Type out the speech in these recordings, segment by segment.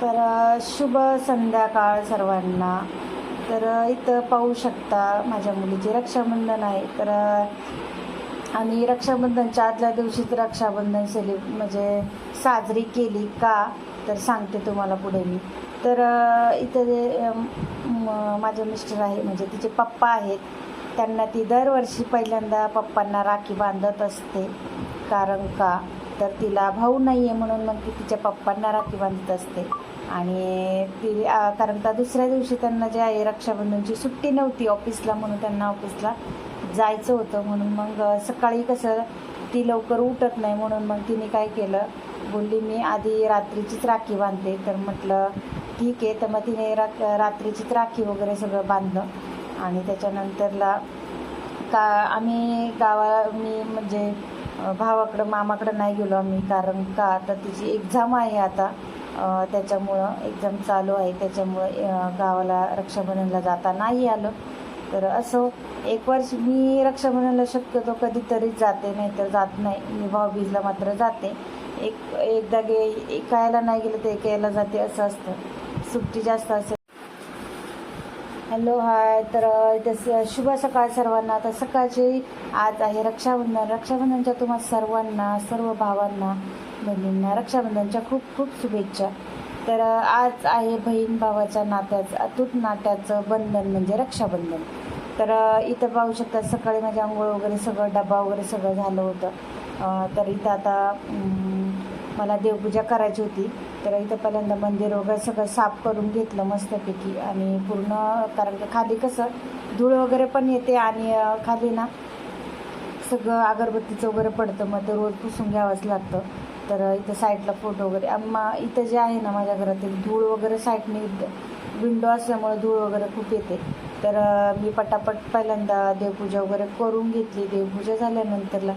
तर शुभ संध्याकाळ सर्वांना. तर इथं पाहू शकता माझ्या मुलीचे रक्षाबंधन आहे. तर आम्ही रक्षाबंधनच्या आदल्या दिवशीच रक्षाबंधन सेलि म्हणजे साजरी केली का? तर सांगते तुम्हाला पुढे मी. तर इथं जे म- माझे मिस्टर आहे म्हणजे तिचे पप्पा आहेत. त्यांना ती दरवर्षी पहिल्यांदा पप्पांना राखी बांधत असते. कारण का? तर तिला भाऊ नाही आहे म्हणून मग ती तिच्या पप्पांना राखी बांधत असते. आणि ती कारण का दुसऱ्या दिवशी त्यांना जे आहे रक्षाबंधनची सुट्टी नव्हती ऑफिसला म्हणून त्यांना ऑफिसला जायचं होतं. म्हणून मग सकाळी कसं ती लवकर उठत नाही म्हणून मग तिने काय केलं? बोलली मी आधी रात्रीचीच राखी बांधते. तर म्हटलं ठीक आहे. तर मग तिने रा रात्रीचीच राखी वगैरे सगळं बांधलं. आणि त्याच्यानंतरला का आम्ही गावा मी म्हणजे भावाकडं मामाकडं नाही गेलो आम्ही. कारण का? तर तिची एक्झाम आहे आता. त्याच्यामुळं एक्झाम चालू आहे. त्याच्यामुळं गावाला रक्षाबंधनला जाता नाही आलं. तर असं एक वर्ष मी रक्षाबंधनला शक्यतो कधीतरीच जाते नाही तर जात नाही. मी भाऊबीजला मात्र जाते. एक एकदा गे एकायला नाही गेलं तर एकायला जाते असं असतं. सुट्टी जास्त असेल. Hello hi. तर अ, स- शुभ सकाळ सर्वांना. तर सकाळची आज आहे रक्षाबंधन. रक्षाबंधनच्या तुम्हा सर्वांना सर्व भावांना बहिणींना रक्षाबंधनच्या खूप खूप शुभेच्छा. तर आज आहे बहीण भावाच्या नात्याचं अतूट नात्याचं बंधन म्हणजे रक्षाबंधन. तर इथं पाहू शकता सकाळी माझ्या आंघोळ वगैरे सगळं डबा वगैरे सगळं झालं होतं. तर इथं आता मला देवपूजा करायची होती. तर इथं पहिल्यांदा मंदिर वगैरे सगळं साफ करून घेतलं मस्तपैकी आणि पूर्ण कारण की खाली कसं धूळ वगैरे पण येते आणि खाली ना सगळं अगरबत्तीचं वगैरे पडतं. मग ते रोज पुसून घ्यावंच लागतं. तर इथं साईडला फोटो वगैरे. आम्हा इथं जे आहे ना माझ्या घरात धूळ वगैरे साईडने विंडो असल्यामुळे धूळ वगैरे खूप येते. तर मी पटापट पहिल्यांदा देवपूजा वगैरे करून घेतली. देवपूजा झाल्यानंतरला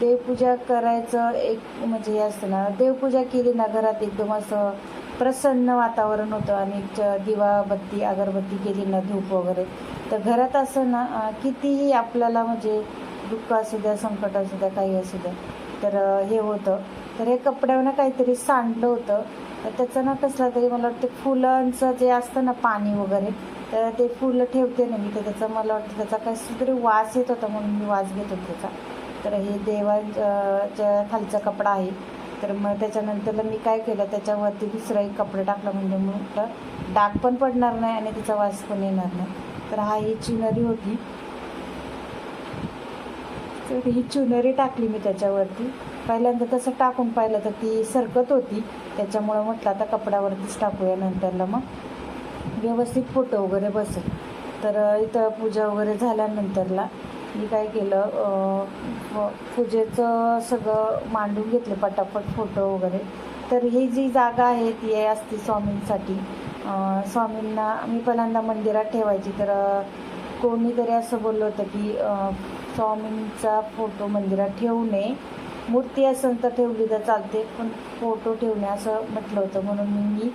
देवपूजा करायचं एक म्हणजे हे असतं ना देवपूजा केली ना घरात एकदम असं प्रसन्न वातावरण होतं आणि च- अगरबत्ती केली ना धूप वगैरे. तर घरात असं ना कितीही आपल्याला म्हणजे दुःख असू द्या संकट असू द्या काही असू द्या तर हे होतं. तर हे कपड्यावर काहीतरी सांडलं होतं. तर त्याचं ना कसला तरी मला वाटतं फुलांचं जे असतं ना पाणी वगैरे तर ते फुलं ठेवते ना मी तर त्याचा मला वाटतं त्याचा कसला तरी वास येत होता म्हणून मी वास घेत होते त्याचा. तर हे देवाच्या खालचा कपडा आहे. तर मग त्याच्यानंतरला मी काय केलं त्याच्यावरती दुसरा एक कपडा टाकला म्हणजे म्हटलं डाग पण पडणार नाही आणि तिचा वास पण येणार नाही. तर हा ही चुनरी होती. तर ही चुनरी टाकली मी त्याच्यावरती. पहिल्यांदा तसं टाकून पाहिलं तर ती सरकत होती. त्याच्यामुळं म्हटलं आता कपड्यावरतीच टाकूया नंतरला मग व्यवस्थित फोटो वगैरे बसेल. तर इथं पूजा वगैरे झाल्यानंतरला मी काय केलं पूजेचं सगळं मांडून घेतलं पटापट फोटो वगैरे. तर ही जी जागा आहे ती आहे असते स्वामींसाठी. स्वामींना मी पहिल्यांदा मंदिरात ठेवायची तर कोणीतरी असं बोललं होतं की स्वामींचा फोटो मंदिरात ठेवू नये. मूर्ती असेल तर ठेवली तर चालते पण फोटो ठेवणे असं म्हटलं होतं. म्हणून मी मी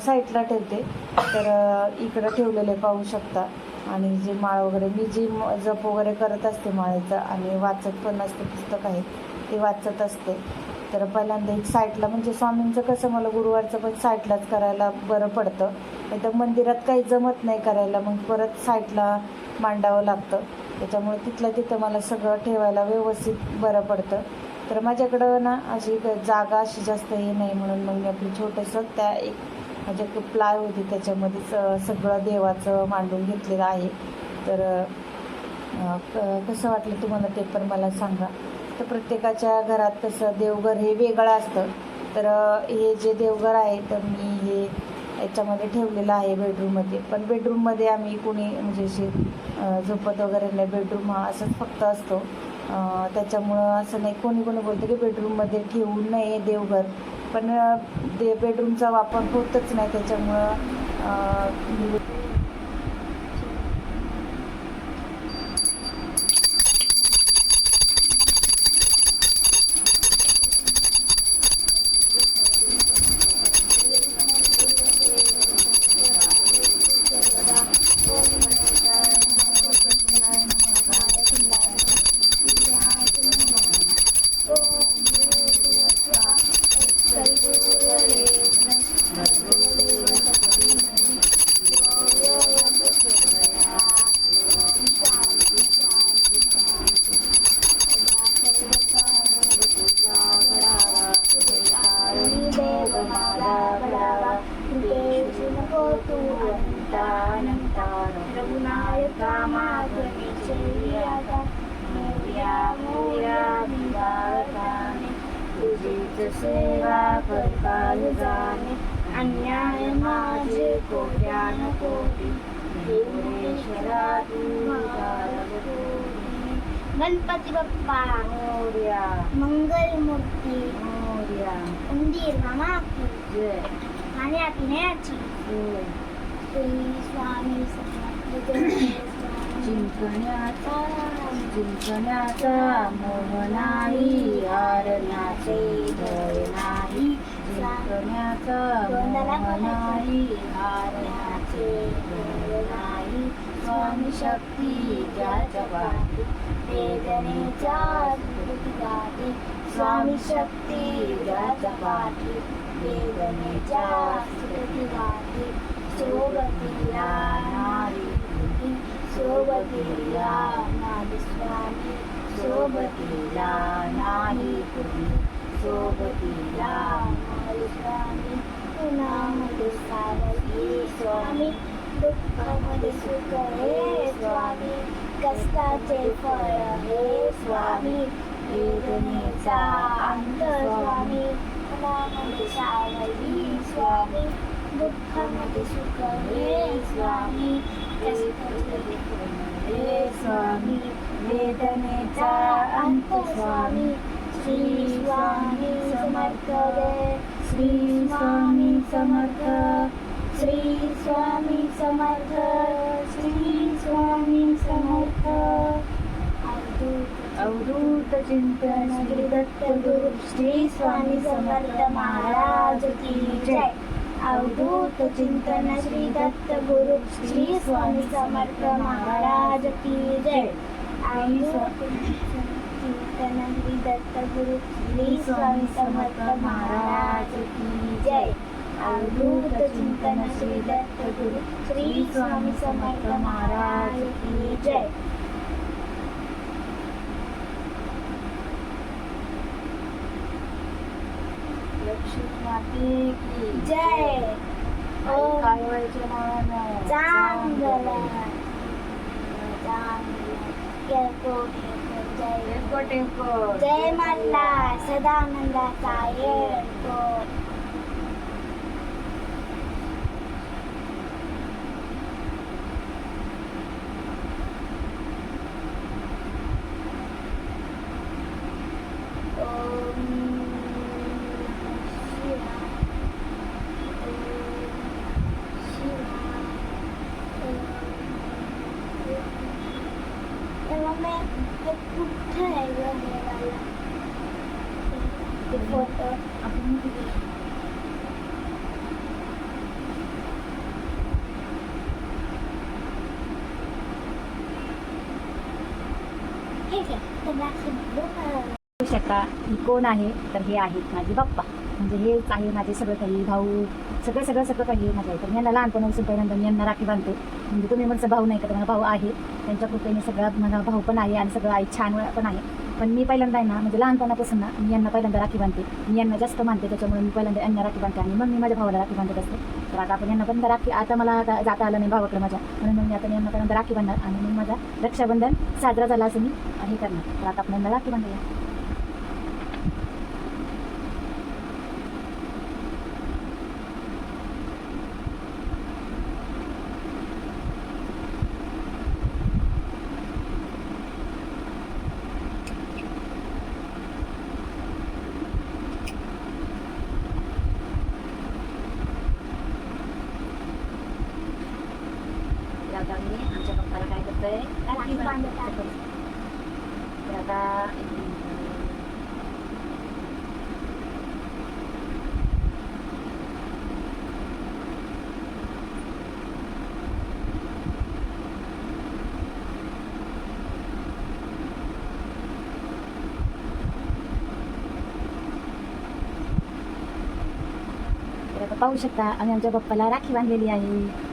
साईडला ठेवते. तर इकडं ठेवलेले पाहू शकता. आणि जे माळ वगैरे मी जी म- जप वगैरे करत असते माळेचं आणि वाचत पण असते पुस्तक आहे ते वाचत असते. तर पहिल्यांदा एक साईडला म्हणजे स्वामींचं कसं मला गुरुवारचं पण साईडलाच करायला बरं पडतं. नाही तर मंदिरात काही जमत नाही करायला मग परत साईडला मांडावं लागतं. त्याच्यामुळे तिथल्या तिथं मला सगळं ठेवायला व्यवस्थित बरं पडतं. तर माझ्याकडं ना अशी क- जागा अशी जास्त हे नाही म्हणून मग मी आपली छोटंसं त्या एक म्हणजे प्लाय होती त्याच्यामध्ये सगळं देवाचं मांडून घेतलेलं आहे. तर क- कसं वाटलं तुम्हाला ते पण मला सांगा. तर प्रत्येकाच्या घरात कसं देवघर हे वेगळं असतं. तर हे जे देवघर आहे तर मी हे याच्यामध्ये ठेवलेलं आहे बेडरूममध्ये. पण बेडरूममध्ये आम्ही कुणी म्हणजे अशी झोपत वगैरे नाही बेडरूम हा असंच फक्त असतो. त्याच्यामुळं असं नाही कोणी कोणी बोलतं की बेडरूममध्ये ठेवू नये देवघर. पण दे बेडरूमचा वापर होतच नाही त्याच्यामुळं सेवा करताल जाणे अन्याय माझे कोट्यान कोटी देवरेश्वरा तू तारक गणपती बाप्पा मोर्या मंगल मूर्ती मोर्या उंदीर मामा की जय खाण्या पिण्याची जय. श्री स्वामी समर्थ जिंकण्याचा जिंकण्याचा मोह नाही हारण्याचे भय नाही जिंकण्याचा मोह नाही हारण्याचे भय नाही स्वामी शक्ती ज्याच्या पाठी वेदनेच्या गाठी स्वामी शक्ती ज्याच्या पाठी वेदनेच्या गाठी सोबतीला सोबतीला नाही स्वामी सोबतीला नाही कुणी सोबतीला नारी स्वामी उन्हामध्ये सावली स्वामी दुःखामध्ये सुख हे स्वामी कष्टाचे फळ हे स्वामी वेदनेचा अंत स्वामी उन्हामध्ये सावली स्वामी दुःखामध्ये सुख हे स्वामी स्वामी वेदनेचा अंत स्वामी. श्री स्वामी समर्थ जय श्री स्वामी समर्थ. श्री स्वामी समर्थ. श्री स्वामी समर्थ. अवधूत अवधूत चिंतन श्री दत्त गुरु. श्री स्वामी समर्थ महाराज की जय. अवधूत चिंतन श्री दत्त गुरु श्री स्वामी समर्थ महाराज की जय अवधूत चिंतन श्री दत्त गुरु श्री स्वामी समर्थ महाराज की जय अवधूत चिंतन श्री दत्त गुरु श्री स्वामी समर्थ महाराज की जय लक्ष्मी માટી કી જય ઓમ કાયવચનાનો જાંગલા જાંગલા જય ટેમ્પો જય મલ્લા સદાનંદા સાયે એરપોર્ટ बघू शकता ही कोण आहे? तर हे आहेत माझे बाप्पा म्हणजे हेच आहे माझे सगळं काही भाऊ सगळं सगळं सगळं काही आहे. तर यांना लहानपणापासून पहिल्यांदा मी यांना राखी बांधते. म्हणजे तुम्ही म्हणचं भाऊ नाही का तर भाऊ आहे. त्यांच्या कृपेने सगळा माझा भाऊ पण आहे आणि सगळं आई छान पण आहे. पण मी पहिल्यांदा आहे ना म्हणजे लहानपणापासून ना मी यांना पहिल्यांदा राखी बांधते. मी यांना जास्त मानते त्याच्यामुळे मी पहिल्यांदा यांना राखी बांधते आणि मग मी माझ्या भावाला राखी बांधत असते. तर आता आपण यांना पण राखी आता मला आता जाता आलं नाही भावाकडे माझ्या. म्हणून मग मी आता यांना पहिल्यांदा राखी बांधणार आणि मग माझा रक्षाबंधन साजरा झाला असं मी हे करणार. तर आता आपण यांना राखी बांधूया तर आता मी आमच्या पप्पाला काय करतोय राखी बांधत आहे. तर आता तर आता पाहू शकता आम्ही आमच्या पप्पाला राखी बांधलेली आहे